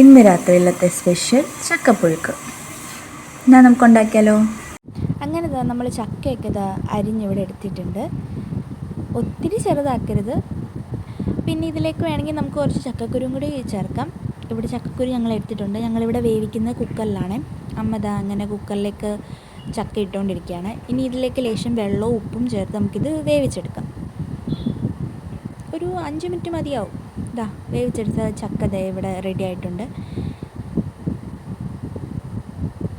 ഇന്ന് രാത്രിയിലത്തെ സ്പെഷ്യൽ ചക്കപ്പുഴുക്ക്. എന്നാ നമുക്ക് ഉണ്ടാക്കിയാലോ? അങ്ങനെ ഇതാ നമ്മൾ ചക്കയൊക്കെ ഇതാ അരിഞ്ഞിവിടെ എടുത്തിട്ടുണ്ട്. ഒത്തിരി ചെറുതാക്കരുത്. പിന്നെ ഇതിലേക്ക് വേണമെങ്കിൽ നമുക്ക് കുറച്ച് ചക്കക്കുരും കൂടി ചേർക്കാം. ഇവിടെ ചക്കക്കുരു ഞങ്ങൾ എടുത്തിട്ടുണ്ട്. ഞങ്ങളിവിടെ വേവിക്കുന്ന കുക്കറിലാണ്. അമ്മ ഇതാ അങ്ങനെ കുക്കറിലേക്ക് ചക്ക ഇട്ടുകൊണ്ടിരിക്കുകയാണ്. ഇനി ഇതിലേക്ക് ലേശം വെള്ളവും ഉപ്പും ചേർത്ത് നമുക്കിത് വേവിച്ചെടുക്കാം. ഒരു അഞ്ച് മിനിറ്റ് മതിയാവും. ഇതാ വേവിച്ചെടുത്ത ചക്ക ദേ ഇവിടെ റെഡി ആയിട്ടുണ്ട്.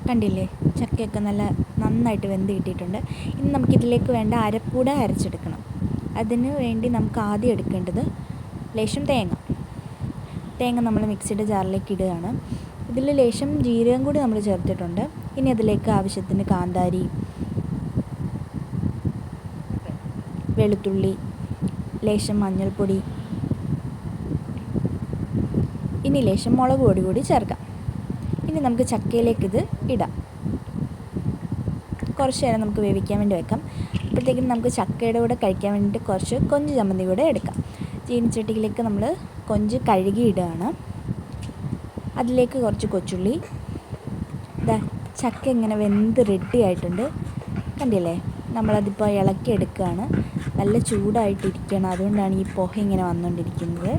കണ്ടില്ലേ ചക്കയൊക്കെ നല്ല നന്നായിട്ട് വെന്ത് കിട്ടിയിട്ടുണ്ട്. ഇനി നമുക്കിതിലേക്ക് വേണ്ട അരപ്പൂട അരച്ചെടുക്കണം. അതിന് വേണ്ടി നമുക്ക് ആദ്യം എടുക്കേണ്ടത് ലേശം തേങ്ങ. തേങ്ങ നമ്മൾ മിക്സിയുടെ ജാറിലേക്ക് ഇടുകയാണ്. ഇതിൽ ലേശം ജീരകം കൂടി നമ്മൾ ചേർത്തിട്ടുണ്ട്. ഇനി അതിലേക്ക് ആവശ്യത്തിന് കാന്താരി വെളുത്തുള്ളി ലേശം മഞ്ഞൾപ്പൊടി ഇനി ലേശം മുളക് പൊടി കൂടി ചേർക്കാം. ഇനി നമുക്ക് ചക്കയിലേക്ക് ഇത് ഇടാം. കുറച്ച് നേരം നമുക്ക് വേവിക്കാൻ വേണ്ടി വെക്കാം. അപ്പോഴത്തേക്കും നമുക്ക് ചക്കയുടെ കൂടെ കഴിക്കാൻ വേണ്ടിയിട്ട് കുറച്ച് കൊഞ്ച് ചമ്മന്തി കൂടെ എടുക്കാം. ചീനിച്ചട്ടിയിലേക്ക് നമ്മൾ കൊഞ്ച് കഴുകി ഇടുകയാണ് അതിലേക്ക് കുറച്ച് കൊച്ചുള്ളി. ഇതാ ചക്ക ഇങ്ങനെ വെന്ത് റെഡി ആയിട്ടുണ്ട്. കണ്ടില്ലേ? നമ്മളതിപ്പോൾ ഇളക്കി എടുക്കുകയാണ് നല്ല ചൂടായിട്ടിരിക്കുകയാണ്. അതുകൊണ്ടാണ് ഈ പുക ഇങ്ങനെ വന്നുകൊണ്ടിരിക്കുന്നത്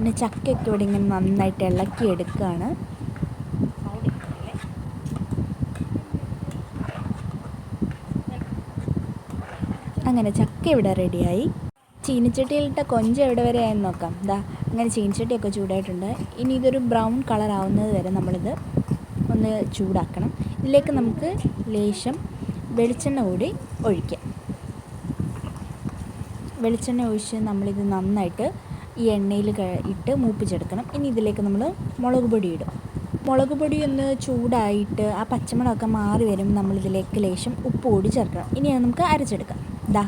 പിന്നെ ചക്കയൊക്കെ ഇവിടെ ഇങ്ങനെ നന്നായിട്ട് ഇളക്കി എടുക്കുകയാണ് അങ്ങനെ ചക്ക ഇവിടെ റെഡിയായി. ചീനിച്ചട്ടിയിലിട്ട കൊഞ്ച് എവിടെ വരെ ആയെന്ന് നോക്കാം. ദാ അങ്ങനെ ചീനിച്ചട്ടിയൊക്കെ ചൂടായിട്ടുണ്ട്. ഇനി ഇതൊരു ബ്രൗൺ കളർ ആവുന്നത് വരെ നമ്മളിത് ഒന്ന് ചൂടാക്കണം. ഇതിലേക്ക് നമുക്ക് ലേശം വെളിച്ചെണ്ണ കൂടി ഒഴിക്കാം. വെളിച്ചെണ്ണ ഒഴിച്ച് നമ്മളിത് നന്നായിട്ട് ഈ എണ്ണയിൽ ഇട്ട് മൂപ്പിച്ചെടുക്കണം. ഇനി ഇതിലേക്ക് നമ്മൾ മുളക് പൊടി ഇടും. മുളക് പൊടി ഒന്ന് ചൂടായിട്ട് ആ പച്ചമുളകൊക്കെ മാറി വരും. നമ്മളിതിലേക്ക് ലേശം ഉപ്പ് കൂടി ചേർക്കണം. ഇനി നമുക്ക് അരച്ചെടുക്കാം. ദാ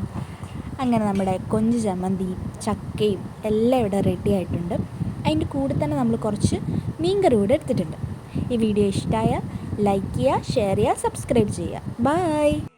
അങ്ങനെ നമ്മുടെ കൊഞ്ച് ചമ്മന്തി ചക്കയും എല്ലാം ഇവിടെ റെഡി ആയിട്ടുണ്ട്. അതിന്റെ കൂടെ തന്നെ നമ്മൾ കുറച്ച് മീൻകറി കൂടെ എടുത്തിട്ടുണ്ട്. ഈ വീഡിയോ ഇഷ്ടമായ ലൈക്ക് ചെയ്യുക ഷെയർ ചെയ്യുക സബ്സ്ക്രൈബ് ചെയ്യുക. ബായ്